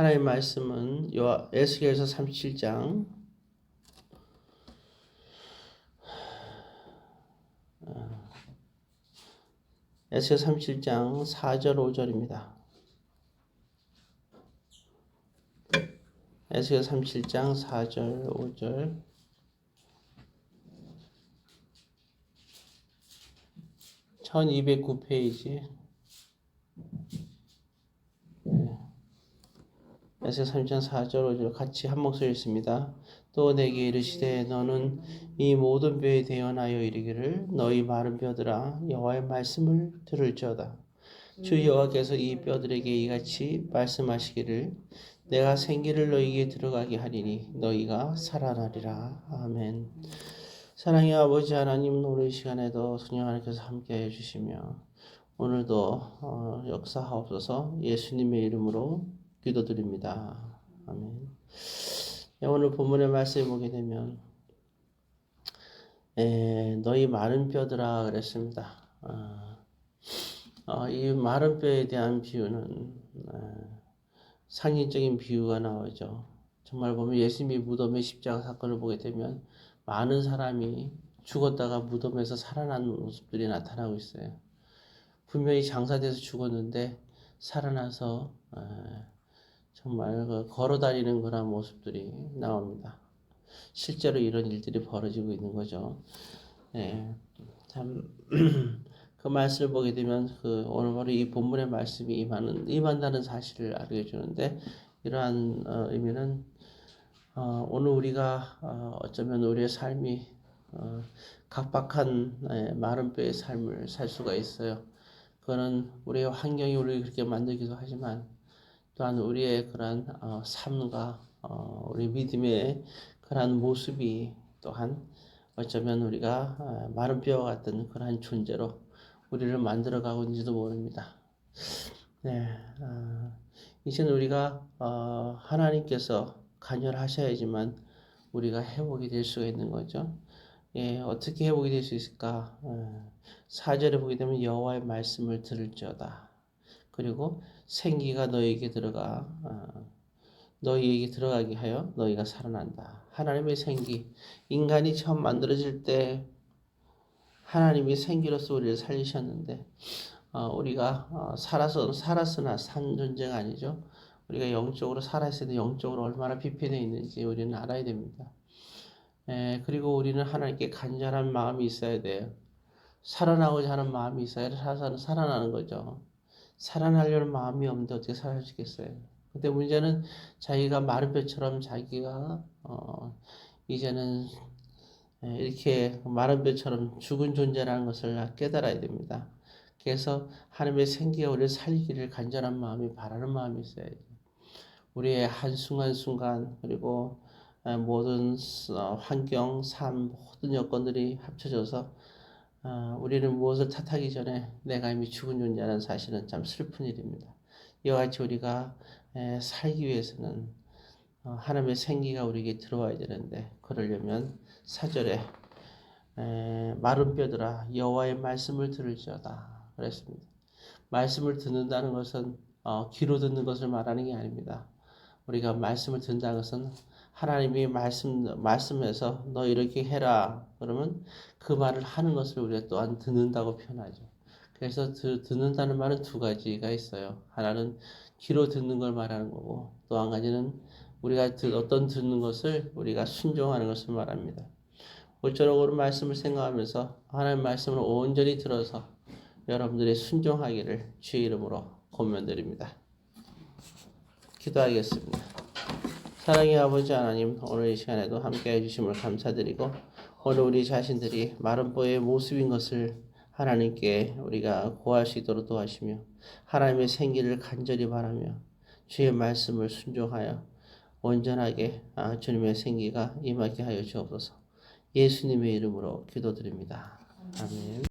하나님의 말씀은 요 에스겔서 37장. 에스겔 37장 4절 5절입니다. 에스겔 37장 4절 5절. (1209) 페이지 에스겔 3장 4절 5절 같이 한 목소리 있습니다. 또 내게 이르시되 너는 이 모든 뼈에 대언하여 이르기를 너희 마른 뼈들아 여호와의 말씀을 들을지어다. 주 여호와께서 이 뼈들에게 이같이 말씀하시기를 내가 생기를 너희에게 들어가게 하리니 너희가 살아나리라. 아멘. 사랑의 아버지 하나님 오늘 이 시간에도 성령 하나님께서 함께 해 주시며 오늘도 어, 역사하옵소서 예수님의 이름으로 기도드립니다. 아멘. 예, 오늘 본문의 말씀을 보게 되면 에, 너희 마른 뼈들아 그랬습니다. 아, 어, 이 마른 뼈에 대한 비유는 어, 상징적인 비유가 나오죠. 정말 보면 예수님이 무덤의 십자가 사건을 보게 되면 많은 사람이 죽었다가 무덤에서 살아난 모습들이 나타나고 있어요. 분명히 장사돼서 죽었는데 살아나서 에, 정말 그 걸어다니는 그런 모습들이 나옵니다. 실제로 이런 일들이 벌어지고 있는 거죠. 네, 참, 그 말씀을 보게 되면 그 오늘 바로 이 본문의 말씀이 임하는, 임한다는 사실을 알게 해주는데 이러한 어, 의미는 어, 오늘 우리가 어, 어쩌면 우리의 삶이 어, 각박한 예, 마른 뼈의 삶을 살 수가 있어요. 그거는 우리의 환경이 우리를 그렇게 만들기도 하지만 또한 우리의 그러한 어, 삶과 어, 우리 믿음의 그러한 모습이 또한 어쩌면 우리가 어, 마른 뼈와 같은 그러한 존재로 우리를 만들어가고 있는지도 모릅니다. 네, 어, 이제는 우리가 어, 하나님께서 간절하셔야지만 우리가 회복이 될 수가 있는 거죠. 예, 어떻게 회복이 될 수 있을까? 어, 4절에 보게 되면 여호와의 말씀을 들을지어다. 그리고 생기가 너에게 들어가 어, 너희에게 들어가게 하여 너희가 살아난다. 하나님의 생기 인간이 처음 만들어질 때 하나님이 생기로서 우리를 살리셨는데 어, 우리가 어, 살아서 살았으나 산 존재가 아니죠. 우리가 영적으로 살아있을 때 영적으로 얼마나 비편해 있는지 우리는 알아야 됩니다. 에, 그리고 우리는 하나님께 간절한 마음이 있어야 돼요. 살아나고자 하는 마음이 있어야 살아, 살아나는 거죠. 살아나려는 마음이 없는데 어떻게 있겠어요? 근데 문제는 자기가 마른 뼈처럼 자기가 어, 이제는 이렇게 마른 뼈처럼 죽은 존재라는 것을 깨달아야 됩니다. 그래서 하나님의 생기가 우리를 살리기를 간절한 마음이 바라는 마음이 있어야죠. 우리의 한순간순간 그리고 모든 어, 환경, 삶, 모든 여건들이 합쳐져서 어, 우리는 무엇을 탓하기 전에 내가 이미 죽은 존재라는 사실은 참 슬픈 일입니다. 이와 같이 우리가 에, 살기 위해서는 어, 하나님의 생기가 우리에게 들어와야 되는데 그러려면 사절에 에, 마른 뼈들아 여호와의 말씀을 들을지어다 그랬습니다. 말씀을 듣는다는 것은 어, 귀로 듣는 것을 말하는 게 아닙니다. 우리가 말씀을 듣는다는 것은 하나님이 말씀 말씀에서 너 이렇게 해라 그러면 그 말을 하는 것을 우리가 또한 듣는다고 표현하죠. 그래서 드, 듣는다는 말은 두 가지가 있어요. 하나는 귀로 듣는 걸 말하는 거고 또 한 가지는 우리가 듣, 어떤 듣는 것을 우리가 순종하는 것을 말합니다. 오른 말씀을 생각하면서 하나님 말씀을 온전히 들어서 여러분들이 순종하기를 주의 이름으로 권면드립니다. 기도하겠습니다. 사랑의 아버지 하나님, 오늘 이 시간에도 함께 해주심을 감사드리고, 오늘 우리 자신들이 마른 뽀의 모습인 것을 하나님께 우리가 고할 수 있도록 도와시며, 하나님의 생기를 간절히 바라며, 주의 말씀을 순종하여 온전하게 아, 주님의 생기가 임하게 하여 주옵소서. 예수님의 이름으로 기도드립니다. 아멘.